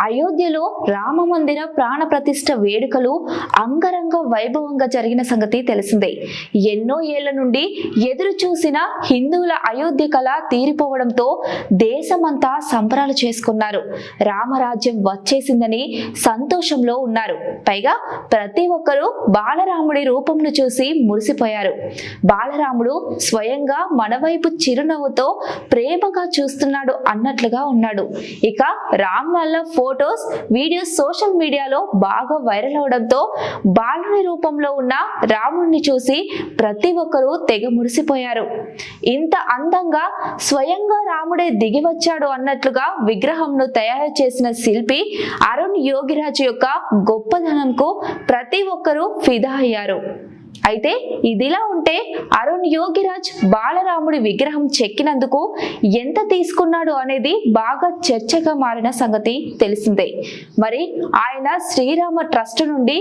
అయోధ్యలో రామ మందిర ప్రాణ ప్రతిష్ట వేడుకలు అంగరంగ వైభవంగా జరిగిన సంగతి తెలిసిందే. ఎన్నో ఏళ్ళ నుండి ఎదురు చూసిన హిందువుల అయోధ్య కళ తీరిపోవడంతో దేశమంతా సంబరాలు చేసుకున్నారు. రామరాజ్యం వచ్చేసిందని సంతోషంలో ఉన్నారు. పైగా ప్రతి ఒక్కరూ బాలరాముడి రూపంను చూసి మురిసిపోయారు. బాలరాముడు స్వయంగా మనవైపు చిరునవ్వుతో ప్రేమగా చూస్తున్నాడు అన్నట్లుగా ఉన్నాడు. ఇక రామ్ వల్ల ఫోటోస్ వీడియోస్ సోషల్ మీడియాలో బాగా వైరల్ అవడంతో బాలుని రూపంలో ఉన్న రాముడిని చూసి ప్రతి ఒక్కరూ తెగ మురిసిపోయారు. ఇంత అందంగా స్వయంగా రాముడే దిగి వచ్చాడు అన్నట్లుగా విగ్రహంను తయారు చేసిన శిల్పి అరుణ్ యోగిరాజు యొక్క గొప్పదనంకు ప్రతి ఒక్కరూ ఫిదా అయ్యారు. అయితే ఇదిలా ఉంటే అరుణ్ యోగిరాజ్ బాలరాముడి విగ్రహం చెక్కినందుకు ఎంత తీసుకున్నాడు అనేది బాగా చర్చగా మారిన సంగతి తెలిసిందే. మరి ఆయన శ్రీరామ ట్రస్ట్ నుండి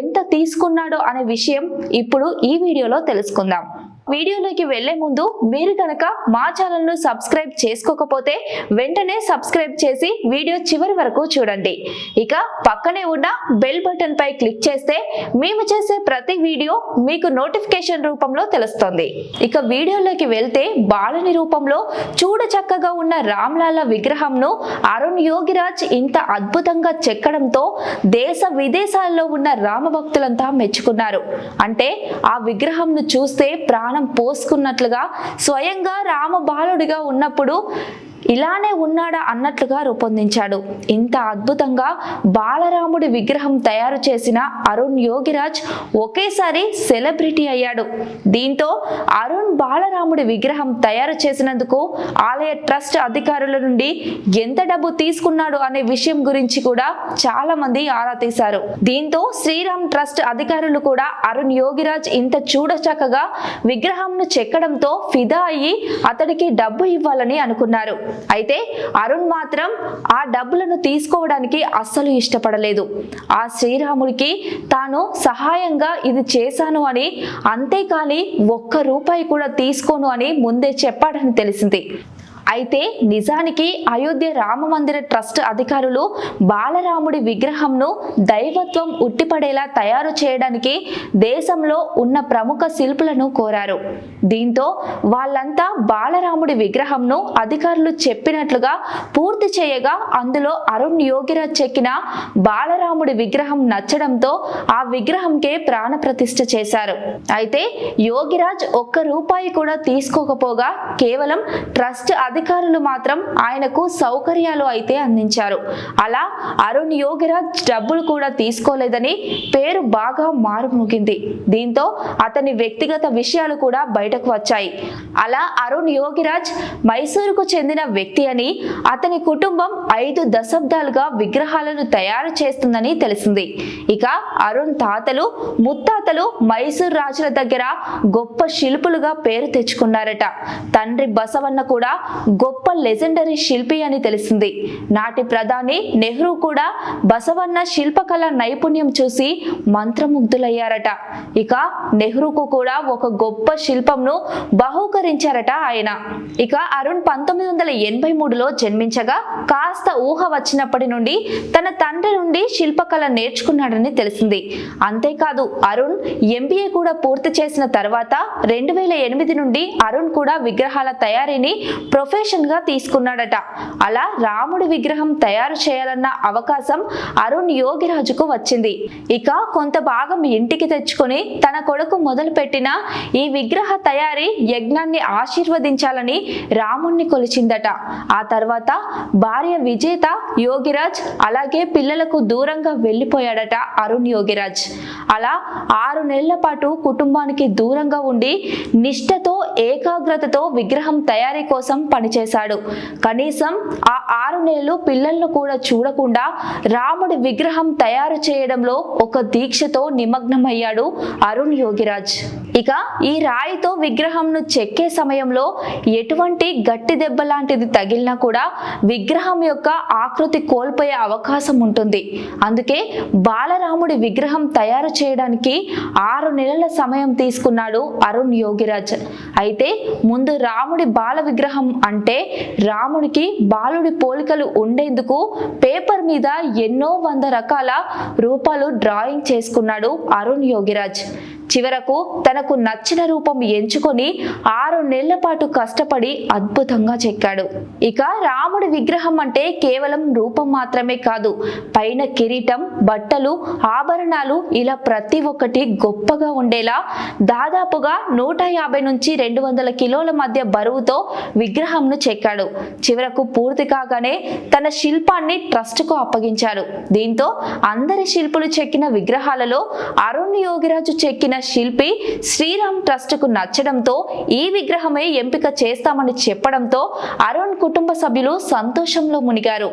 ఎంత తీసుకున్నాడో అనే విషయం ఇప్పుడు ఈ వీడియోలో తెలుసుకుందాం. వీడియోలోకి వెళ్ళే ముందు మీరు కనుక మా ఛానల్ను సబ్స్క్రైబ్ చేసుకోకపోతే వెంటనే సబ్స్క్రైబ్ చేసి వీడియో చివరి వరకు చూడండి. ఇక పక్కనే ఉన్న బెల్ బటన్ పై క్లిక్ చేస్తే మేము చేసే ప్రతి వీడియో మీకు నోటిఫికేషన్ రూపంలో తెలుస్తుంది. ఇక వీడియోలోకి వెళ్తే బాలుని రూపంలో చూడ చక్కగా ఉన్న రామ్లాల విగ్రహంను అరుణ్ యోగిరాజ్ ఇంత అద్భుతంగా చెక్కడంతో దేశ విదేశాల్లో ఉన్న రామ భక్తులంతా మెచ్చుకున్నారు. అంటే ఆ విగ్రహంను చూస్తే ప్రాణం పోసుకున్నట్లుగా స్వయంగా రామ బాలుడిగా ఉన్నప్పుడు ఇలానే ఉన్నాడా అన్నట్లుగా రూపొందించాడు. ఇంత అద్భుతంగా బాలరాముడి విగ్రహం తయారు చేసిన అరుణ్ యోగిరాజ్ ఒకేసారి సెలబ్రిటీ అయ్యాడు. దీంతో అరుణ్ బాలరాముడి విగ్రహం తయారు చేసినందుకు ఆలయ ట్రస్ట్ అధికారుల నుండి ఎంత డబ్బు తీసుకున్నాడు అనే విషయం గురించి కూడా చాలా మంది ఆరా తీశారు. దీంతో శ్రీరామ్ ట్రస్ట్ అధికారులు కూడా అరుణ్ యోగిరాజ్ ఇంత చూడచక్కగా విగ్రహంను చెక్కడంతో ఫిదా అయ్యి అతడికి డబ్బు ఇవ్వాలని అనుకున్నారు. అయితే అరుణ్ మాత్రం ఆ డబ్బులను తీసుకోవడానికి అస్సలు ఇష్టపడలేదు. ఆ శ్రీరాముడికి తాను సహాయంగా ఇది చేశాను అని అంతేకాని ఒక్క రూపాయి కూడా తీసుకోను అని ముందే చెప్పాడని తెలిసింది. అయితే నిజానికి అయోధ్య రామ మందిర ట్రస్ట్ అధికారులు బాలరాముడి విగ్రహంను దైవత్వం ఉట్టిపడేలా తయారు చేయడానికి దేశంలో ఉన్న ప్రముఖ శిల్పులను కోరారు. దీంతో వాళ్ళంతా బాలరాముడి విగ్రహంను అధికారులు చెప్పినట్లుగా పూర్తి చేయగా అందులో అరుణ్ యోగిరాజ్ చెక్కిన బాలరాముడి విగ్రహం నచ్చడంతో ఆ విగ్రహంకే ప్రాణప్రతిష్ఠ చేశారు. అయితే యోగిరాజ్ ఒక్క రూపాయి కూడా తీసుకోకపోగా కేవలం ట్రస్ట్ అధికారులు అధికారులు మాత్రం ఆయనకు సౌకర్యాలు అయితే అందించారు. అలా అరుణ్ యోగిరాజ్ డబ్బులు కూడా తీసుకోలేదని పేరు బాగా మారుమోగింది. దీంతో అతని వ్యక్తిగత విషయాలు కూడా బయటకు వచ్చాయి. అలా అరుణ్ యోగిరాజ్ మైసూరుకు చెందిన వ్యక్తి అని అతని కుటుంబం ఐదు దశాబ్దాలుగా విగ్రహాలను తయారు చేస్తుందని తెలిసింది. ఇక అరుణ్ తాతలు ముత్తాతలు మైసూర్ రాజుల దగ్గర గొప్ప శిల్పులుగా పేరు తెచ్చుకున్నారట. తండ్రి బసవన్న కూడా గొప్ప లెజెండరీ శిల్పి అని తెలిసింది. నాటి ప్రధాని నెహ్రూ కూడా బసవన్న శిల్పకళ నైపుణ్యం చూసి మంత్రముగ్ధులయ్యారట. ఇక నెహ్రూకు కూడా ఒక గొప్ప శిల్పంను బహూకరించారట ఆయన. ఇక అరుణ్ పంతొమ్మిది వందల ఎనభై మూడులో జన్మించగా కాస్త ఊహ వచ్చినప్పటి నుండి తన తండ్రి నుండి శిల్పకళ నేర్చుకున్నాడని తెలిసింది. అంతేకాదు అరుణ్ ఎంబీఏ కూడా పూర్తి చేసిన తర్వాత రెండు వేల ఎనిమిది నుండి అరుణ్ కూడా విగ్రహాల తయారీని ప్రొఫెషన్ గా తీసుకున్నాడట. అలా రాముడి విగ్రహం తయారు చేయాలన్న అవకాశం అరుణ్ యోగిరాజుకు వచ్చింది. ఇక కొంత భాగం ఇంటికి తెచ్చుకొని తన కొడుకు మొదలుపెట్టిన ఈ విగ్రహ తయారీ యజ్ఞాన్ని ఆశీర్వదించాలని రాముణ్ణి కొలిచిందట. ఆ తర్వాత భార్య విజేత యోగిరాజ్ అలాగే పిల్లలకు దూరంగా వెళ్ళిపోయాడట అరుణ్ యోగిరాజ్. అలా ఆరు నెలల పాటు కుటుంబానికి దూరంగా ఉండి నిష్ఠతో ఏకాగ్రతతో విగ్రహం తయారీ కోసం పనిచేశాడు. కనీసం ఆ ఆరు నెలలు పిల్లలను కూడా చూడకుండా రాముడి విగ్రహం తయారు చేయడంలో ఒక దీక్షతో నిమగ్నమయ్యాడు అరుణ్ యోగిరాజ్. ఇక ఈ రాయితో విగ్రహంను చెక్కే సమయంలో ఎటువంటి గట్టి దెబ్బ లాంటిది తగిలినా కూడా విగ్రహం యొక్క ఆకృతి కోల్పోయే అవకాశం ఉంటుంది. అందుకే బాలరాముడి విగ్రహం తయారు చేయడానికి ఆరు నెలల సమయం తీసుకున్నాడు అరుణ్ యోగిరాజ్. అయితే ముందు రాముడి బాల విగ్రహం అంటే రాముడికి బాలుడి పోలికలు ఉండేందుకు పేపర్ మీద ఎన్నో వంద రకాల రూపాలు డ్రాయింగ్ చేసుకున్నాడు అరుణ్ యోగిరాజ్. చివరకు తనకు నచ్చిన రూపం ఎంచుకొని ఆరు నెలల పాటు కష్టపడి అద్భుతంగా చెక్కాడు. ఇక రాముడి విగ్రహం అంటే కేవలం రూపం మాత్రమే కాదు పైన కిరీటం బట్టలు ఆభరణాలు ఇలా ప్రతి ఒక్కటి గొప్పగా ఉండేలా దాదాపుగా నూట యాభై నుంచి రెండు వందల కిలోల మధ్య బరువుతో విగ్రహంను చెక్కాడు. చివరకు పూర్తి కాగానే తన శిల్పాన్ని ట్రస్ట్కు అప్పగించాడు. దీంతో అందరి శిల్పులు చెక్కిన విగ్రహాలలో అరుణ్ యోగిరాజు చెక్కిన శిల్పి శ్రీరామ్ ట్రస్ట్కు నచ్చడంతో ఈ విగ్రహమే ఎంపిక చేస్తామని చెప్పడంతో అరుణ్ కుటుంబ సభ్యులు సంతోషంలో మునిగారు.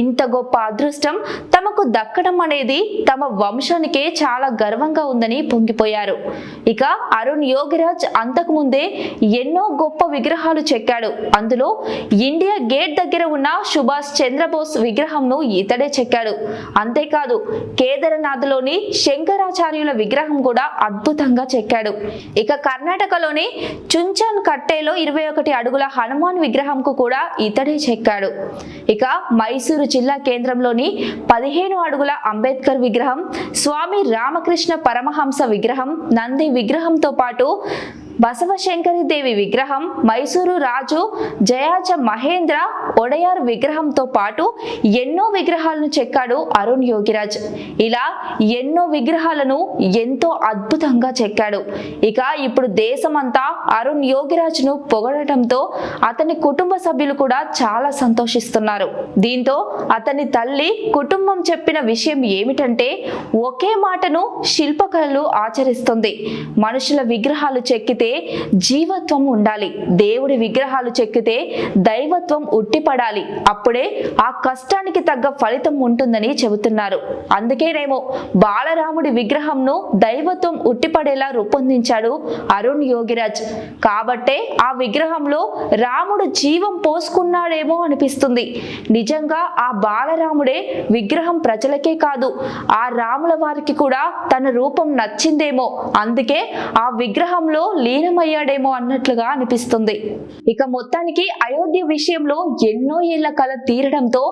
ఇంత గొప్ప అదృష్టం తమకు దక్కడం అనేది తమ వంశానికే చాలా గర్వంగా ఉందని పొంగిపోయారు. ఇక అరుణ్ యోగిరాజ్ అంతకుముందే ఎన్నో గొప్ప విగ్రహాలు చెక్కాడు. అందులో ఇండియా గేట్ దగ్గర ఉన్న సుభాష్ చంద్రబోస్ విగ్రహంను ఇతడే చెక్కాడు. అంతేకాదు కేదరనాథ్లోని శంకరాచార్యుల విగ్రహం కూడా అద్భుతంగా చెక్కాడు. ఇక కర్ణాటకలోని చుంచన్ కట్టేలో ఇరవై ఒకటి అడుగుల హనుమాన్ విగ్రహంకు కూడా ఇతడే చెక్కాడు. ఇక మైసూరు జిల్లా కేంద్రంలోని పదిహేను అడుగుల అంబేద్కర్ విగ్రహం స్వామి రామకృష్ణ పరమహంస విగ్రహం నంది విగ్రహంతో పాటు బసవశంకరి దేవి విగ్రహం మైసూరు రాజు జయాజ మహేంద్ర ఒడయార్ విగ్రహంతో పాటు ఎన్నో విగ్రహాలను చెక్కాడు అరుణ్ యోగిరాజ్. ఇలా ఎన్నో విగ్రహాలను ఎంతో అద్భుతంగా చెక్కాడు. ఇక ఇప్పుడు దేశమంతా అరుణ్ యోగిరాజ్ను పొగడటంతో అతని కుటుంబ సభ్యులు కూడా చాలా సంతోషిస్తున్నారు. దీంతో అతని తల్లి కుటుంబం చెప్పిన విషయం ఏమిటంటే ఒకే మాటను శిల్పకళలు ఆచరిస్తుంది. మనుషుల విగ్రహాలు చెక్కితే జీవత్వం ఉండాలి. దేవుడి విగ్రహాలు చెక్కితే దైవత్వం ఉట్టిపడాలి. అప్పుడే ఆ కష్టానికి తగ్గ ఫలితం ఉంటుందని చెబుతున్నారు. అందుకేనేమో బాలరాముడి విగ్రహంను దైవత్వం ఉట్టిపడేలా రూపొందించాడు అరుణ్ యోగిరాజ్. కాబట్టే ఆ విగ్రహంలో రాముడు జీవం పోసుకున్నాడేమో అనిపిస్తుంది. నిజంగా ఆ బాలరాముడే విగ్రహం ప్రజలకే కాదు ఆ రాముల వారికి కూడా తన రూపం నచ్చిందేమో. అందుకే ఆ విగ్రహంలో లీనమయ్యాడేమో అన్నట్లుగా అనిపిస్తుంది. ఇక మొత్తానికి అయోధ్య విషయంలో ఎన్నో ఏళ్ళ కల తీరడంతో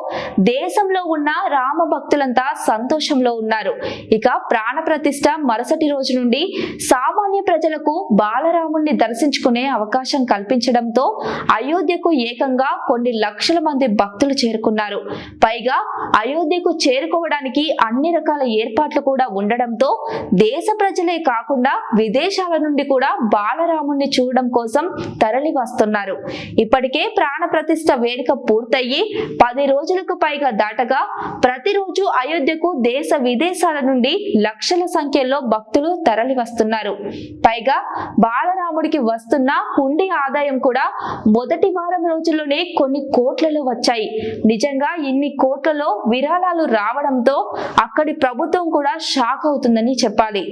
దేశంలో ఉన్న రామ భక్తులంతా సంతోషంలో ఉన్నారు. ఇక ప్రాణ ప్రతిష్ట మరుసటి రోజు నుండి సామాన్య ప్రజలకు బాలరాముణ్ణి దర్శించుకునే అవకాశం కల్పించడంతో అయోధ్యకు ఏకంగా కొన్ని లక్షల మంది భక్తులు చేరుకున్నారు. పైగా అయోధ్యకు చేరుకోవడానికి అన్ని రకాల ఏర్పాట్లు కూడా ఉండడంతో దేశ ప్రజలే కాకుండా విదేశాల నుండి కూడా బాలరాముణ్ణి చూడడం కోసం తరలి వస్తున్నారు. ఇప్పటికే ప్రాణ ప్రతిష్ట వేడుక పూర్తయ్యి పది రోజులకు పైగా దాటగా ప్రతిరోజు అయోధ్యకు దేశ విదేశాల నుండి లక్షల సంఖ్యలో భక్తులు తరలి వస్తున్నారు. పైగా బాలరాముడికి వస్తున్న హుండీ ఆదాయం కూడా మొదటి వారం రోజుల్లోనే కొన్ని కోట్లలో వచ్చాయి. నిజంగా ఇన్ని కోట్లలో విరాళాలు రావడంతో అక్కడి ప్రభుత్వం కూడా షాక్ అవుతుందని చెప్పాలి.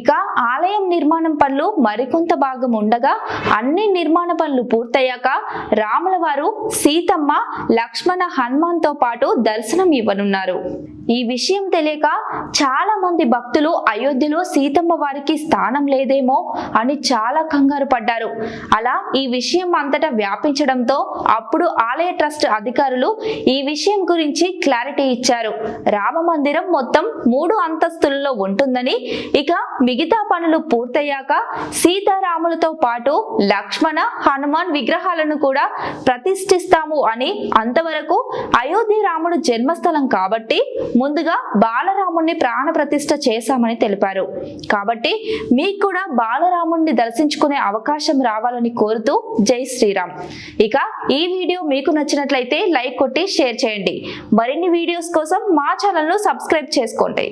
ఇక ఆలయం నిర్మాణం పనులు మరికొంత భాగం ఉండగా అన్ని నిర్మాణ పనులు పూర్తయ్యాక రాముల వారు సీతమ్మ లక్ష్మణ హనుమాన్తో పాటు దర్శనం ఇవ్వనున్నారు. ఈ విషయం తెలియక చాలా మంది భక్తులు అయోధ్యలో సీతమ్మ వారికి స్థానం లేదేమో అని చాలా కంగారు పడ్డారు. అలా ఈ విషయం అంతటా వ్యాపించడంతో అప్పుడు ఆలయ ట్రస్ట్ అధికారులు ఈ విషయం గురించి క్లారిటీ ఇచ్చారు. రామ మందిరం మొత్తం మూడు అంతస్తులలో ఉంటుందని ఇక మిగతా పనులు పూర్తయ్యాక సీతారాములతో పాటు లక్ష్మణ హనుమాన్ విగ్రహాలను కూడా ప్రతిష్ఠిస్తాము అని అంతవరకు అయోధ్య రాముడు జన్మస్థలం కాబట్టి ముందుగా బాలరాముణ్ణి ప్రాణ ప్రతిష్ఠ చేశామని తెలిపారు. కాబట్టి మీకు కూడా బాలరాముణ్ణి దర్శించుకునే అవకాశం రావాలని కోరుతూ జై శ్రీరామ్. ఇక ఈ వీడియో మీకు నచ్చినట్లయితే లైక్ కొట్టి షేర్ చేయండి. మరిన్ని వీడియోస్ కోసం మా ఛానల్ను సబ్స్క్రైబ్ చేసుకోండి.